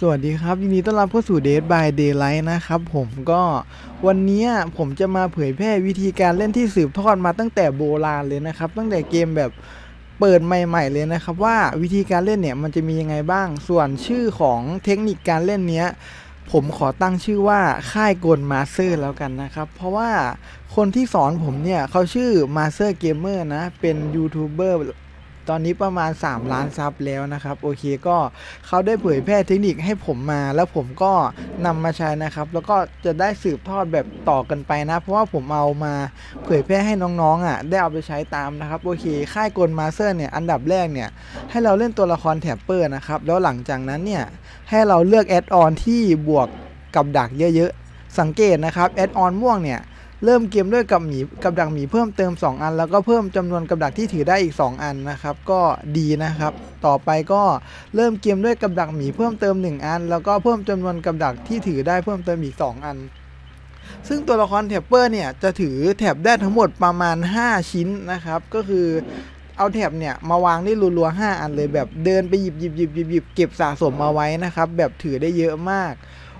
สวัสดีครับยินดีต้อนรับเข้าสู่ Dead by Daylight นะครับผมก็วันนี้ผมจะมาเผยแพร่วิธีการเล่นที่สืบทอดมาตั้งแต่โบราณเลยนะครับ ตั้งแต่เกมแบบเปิดใหม่ ๆ เลยนะครับว่าวิธีการเล่นเนี่ยมันจะมียังไงบ้าง ส่วนชื่อของเทคนิคการเล่นเนี้ยผมขอตั้งชื่อว่าค่ายกลมาสเตอร์แล้วกันนะครับ เพราะว่าคนที่สอนผมเนี่ยเขาชื่อมาสเตอร์เกมเมอร์นะ เป็นยูทูบเบอร์ ตอนนี้ประมาณ 3 ล้านซับแล้วนะครับ โอเคก็เขาได้เผยแพร่เทคนิคให้ผมมา แล้วผมก็นำมาใช้นะครับ แล้วก็จะได้สืบทอดแบบต่อกันไปนะ เพราะว่าผมเอามาเผยแพร่ให้น้องๆอะได้เอาไปใช้ตามนะครับ โอเค ค่ายกลมาสเตอร์เนี่ยอันดับแรกเนี่ยให้เราเล่นตัวละครแท็บเปอร์นะครับ แล้วหลังจากนั้นเนี่ยให้เราเลือกแอดออนที่บวกกับดักเยอะๆ สังเกตนะครับแอดออนม่วงเนี่ย เริ่มเกมด้วยกับหมีกับดักหมีเพิ่มเติม 2 อัน แล้วก็เพิ่มจำนวนกับดักที่ถือได้อีก 2 อันนะครับ ก็ดีนะครับ ต่อไปก็เริ่มเกมด้วยกับดักหมีเพิ่มเติม 1 อัน แล้วก็เพิ่มจำนวนกับดักที่ถือได้เพิ่มเติมอีก 2 อัน ซึ่งตัวละครแท็บเปอร์เนี่ยจะถือแท็บได้ทั้งหมดประมาณ 5 ชิ้นนะครับ ก็คือเอาแท็บเนี่ยมาวางได้รัวๆ5อันเลยแบบเดินไปหยิบหยิบหยิบหยิบหยิบเก็บสะสมมาไว้นะครับ แบบถือได้เยอะมาก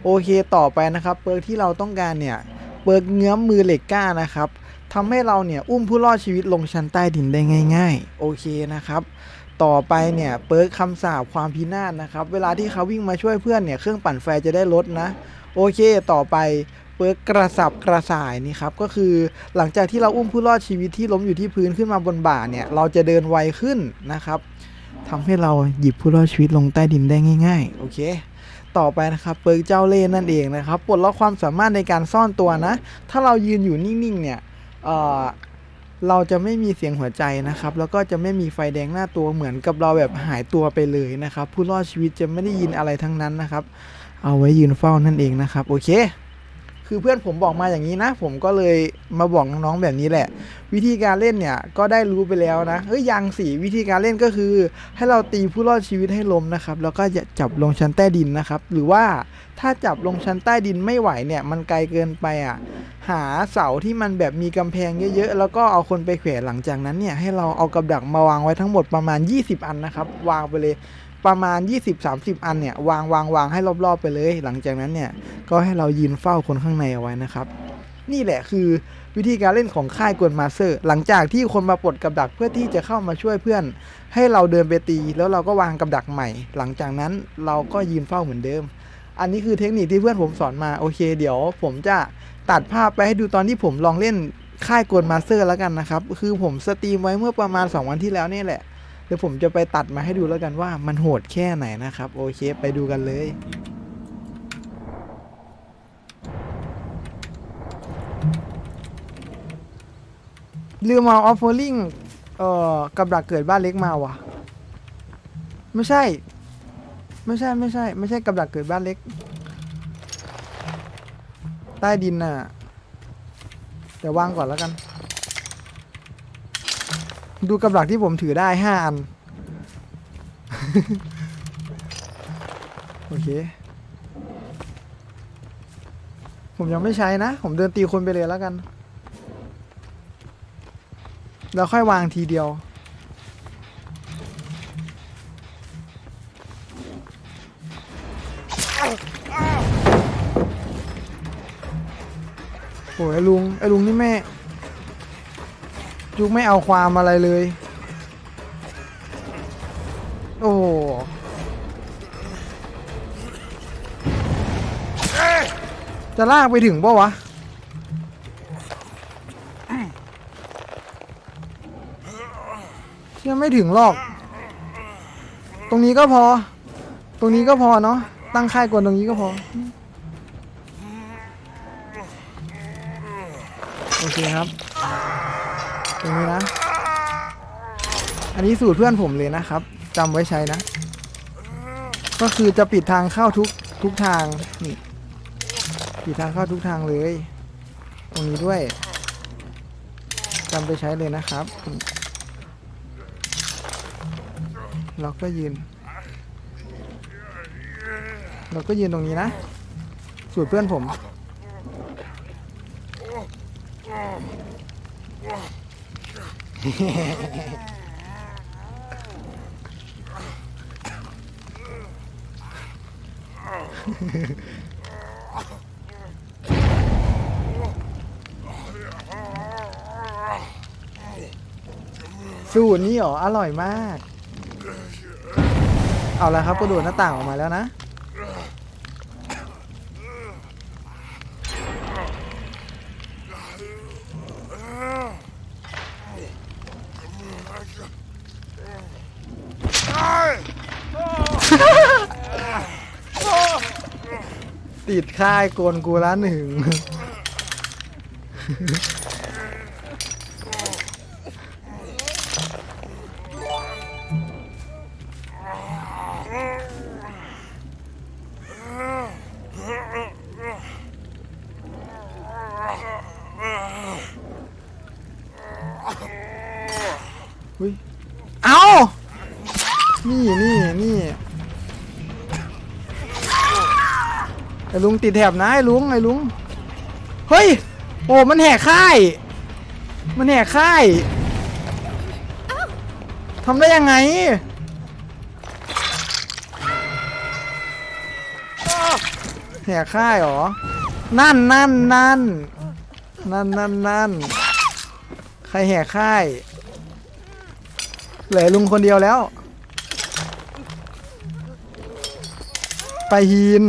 โอเคต่อไปนะครับเปิร์กที่เราต้องการเนี่ย เปิร์กเงื้อมมือเหล็กกล้านะครับทำให้เราเนี่ยอุ้มผู้รอดชีวิตลงชั้นใต้ดินได้ง่าย ๆ โอเคนะครับ ต่อไปเนี่ยเปิร์กคำสาปความพินาศนะครับ เวลาที่เขาวิ่งมาช่วยเพื่อนเนี่ยเครื่องปั่นไฟจะได้ลดนะโอเค ต่อไปเปิร์กกระสับกระส่ายนี่ครับก็คือหลังจากที่เราอุ้มผู้รอดชีวิตที่ล้มอยู่ที่พื้นขึ้นมาบนบ่าเนี่ยเราจะเดินไวขึ้นนะครับทำให้เราหยิบผู้รอดชีวิตลงใต้ดินได้ง่าย ๆ โอเค ต่อไปนะครับเปิร์กเจ้าเล่นนั่นเองนะครับปลดล็อกความสามารถในการซ่อนตัวนะ ถ้าเรายืนอยู่นิ่งๆเนี่ยเเราจะไม่มีเสียงหัวใจนะครับ แล้วก็จะไม่มีไฟแดงหน้าตัวเหมือนกับเราแบบหายตัวไปเลยนะครับ ผู้รอดชีวิตจะไม่ได้ยินอะไรทั้งนั้นนะครับ เอาไว้ยืนเฝ้านั่นเองนะครับ โอเค คือเพื่อนผมบอกมาอย่างนี้นะ ผมก็เลยมาบอกน้องๆแบบนี้แหละ วิธีการเล่นเนี่ยก็ได้รู้ไปแล้วนะเฮ้ยยังสิวิธีการเล่นก็คือ ให้เราตีผู้รอดชีวิตให้ล้มนะครับ แล้วก็จับลงชั้นใต้ดินนะครับ หรือว่าถ้าจับลงชั้นใต้ดินไม่ไหวเนี่ย มันไกลเกินไปอะหาเสาที่มันแบบมีกำแพงเยอะๆ แล้วก็เอาคนไปแขวนหลังจากนั้นเนี่ยให้เราเอากับดักมาวางไว้ทั้งหมดประมาณ 20 อันนะครับ วางไปเลย ประมาณ 20-30 อันเนี่ยวางวางวางให้รอบๆไปเลย หลังจากนั้นเนี่ยก็ให้เรายืนเฝ้าคนข้างในเอาไว้นะครับ นี่แหละคือวิธีการเล่นของค่ายกวนมาเตอร์ หลังจากที่คนมาปลดกับดักเพื่อที่จะเข้ามาช่วยเพื่อน ให้เราเดินไปตี แล้วเราก็วางกับดักใหม่ หลังจากนั้นเราก็ยืนเฝ้าเหมือนเดิม อันนี้คือเทคนิคที่เพื่อนผมสอนมาโอเค เดี๋ยว ผมจะตัดภาพไปให้ดูตอนที่ผมลองเล่นค่ายกวนมาเตอร์แล้วกันนะครับ คือผมสตรีมไว้เมื่อประมาณ 2 วันที่แล้วนี่แหละ เดี๋ยวผมจะไปตัดมาให้ดูแล้วกันว่ามันโหดแค่ไหนนะครับ โอเคไปดูกันเลยลืมเอาออฟโฟลิงเอ่อกับดักเกิดบ้านเล็กมาว่ะ ไม่ใช่ ไม่ใช่ไม่ใช่ ไม่ใช่กับดักเกิดบ้านเล็ก ใต้ดินน่ะเดี๋ยววางก่อนแล้วกัน ดูกับดักที่ผมถือได้ห้าอัน โอเค ผมยังไม่ใช้นะ ผมเดินตีคนไปเลยแล้วกัน แล้วค่อยวางทีเดียว โอ้ยลุง ไอ้ลุงนี่แม่ จุกไม่เอาความอะไรเลย โอ้จะลากไปถึงปะวะ เชื่อไม่ถึงหรอก ตรงนี้ก็พอ ตรงนี้ก็พอเนาะ ตั้งค่ายกวนตรงนี้ก็พอ โอเคครับ ตรงนี้นะ อันนี้สูตรเพื่อนผมเลยนะครับจำไว้ใช้นะ ก็คือจะปิดทางเข้าทุกทุกทางนี่ปิดทางเข้าทุกทางเลย ตรงนี้ด้วยจำไปใช้เลยนะครับเราก็ยืน เราก็ยืนตรงนี้นะ สูตรเพื่อนผม โสูตรนี้เหรออร่อยมาก เอาละครับกระโดดหน้าต่างออกมาแล้วนะ ติดค่ายโกนกูละหนึ่งอุ้ยเอานี่นี่นี่ อ้ลุงติดแถบนะไอ้ลุงไอ้ลุง เฮ้ย โอ้มันแหกค่าย มันแหกค่ายทำได้ยังไงแหกค่ายเหรอ นั่นนั่นนั่นนั่นนั่นนั่นใครแหกค่ายเหลือลุงคนเดียวแล้ว ไปฮีน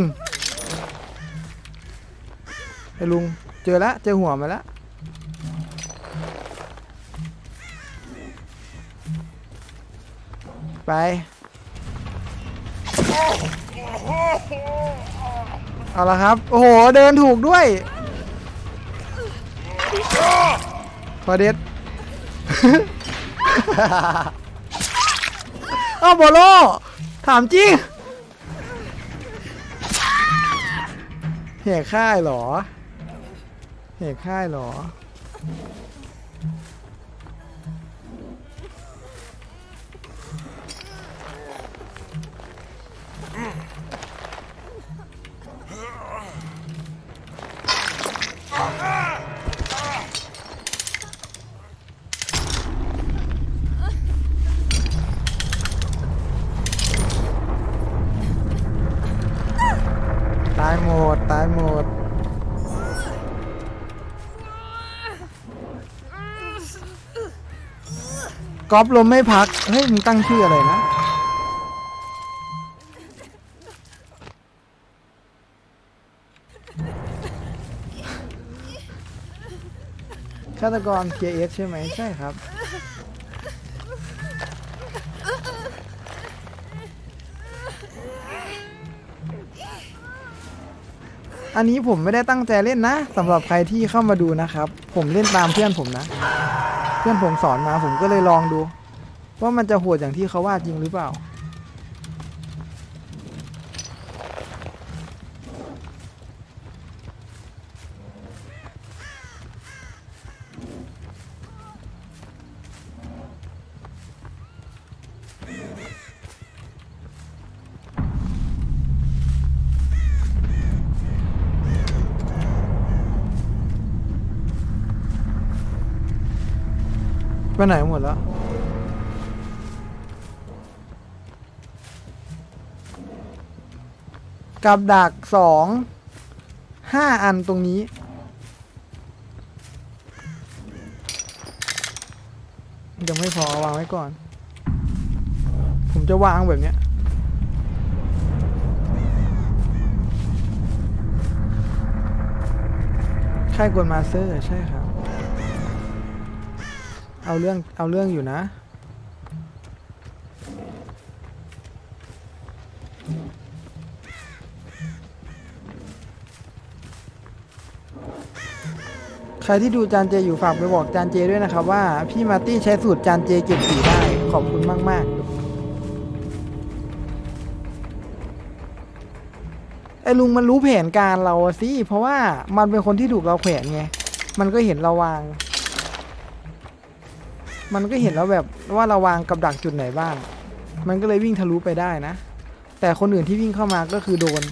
ไอ้ลุงเจอแล้วเจอหัวมาแล้วไปเอาละครับ โอ้โห เดินถูกด้วยพอเด็ดอ้าวโบโล ถามจริงเหกค่ายเหรอ เหกค่ายเหรอ ตายหมด ตายหมด กอล์ฟลมไม่พัก เฮ้ยมึงตั้งชื่ออะไรนะ ฆาตกร KS ใช่ไหม ใช่ครับ อันนี้ผมไม่ได้ตั้งใจเล่นนะสำหรับใครที่เข้ามาดูนะครับ ผมเล่นตามเพื่อนผมนะ พื่อนผมสอนมาผมก็เลยลองดู ว่ามันจะโหดอย่างที่เขาว่าจริงหรือเปล่า ไปไหนหมดแล้ว กับดักสอง ห้าอันตรงนี้ ยังไม่พอวางไว้ก่อน ผมจะวางแบบเนี้ยค่ายกวนมาเตอร์ ใช่ครับ เอาเรื่องเอาเรื่องอยู่นะใครที่ดูจานเจอยู่ฝากไปบอกจานเจด้วยนะครับว่าพี่มาร์ตี้ใช้สูตรจานเจเก็บสีได้ขอบคุณมาก ๆ ไอ้ลุงมันรู้แผนการเราสิ เพราะว่ามันเป็นคนที่ถูกเราแขวนไง มันก็เห็นเราวาง มันก็เห็นแล้วแบบว่าเราวางกับดักจุดไหนบ้าง มันก็เลยวิ่งทะลุไปได้นะ แต่คนอื่นที่วิ่งเข้ามาก็คือโดน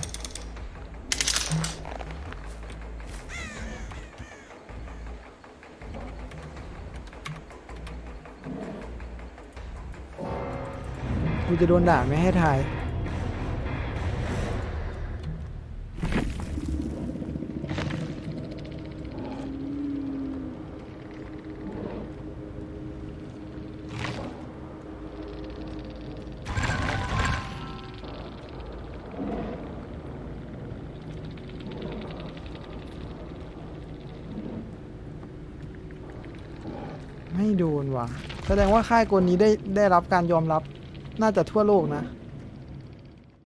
กูจะโดนด่าไม่ให้ถ่าย ไม่โดนว่ะ แสดงว่าค่ายกลนี้ได้ได้รับการยอมรับน่าจะทั่วโลกนะ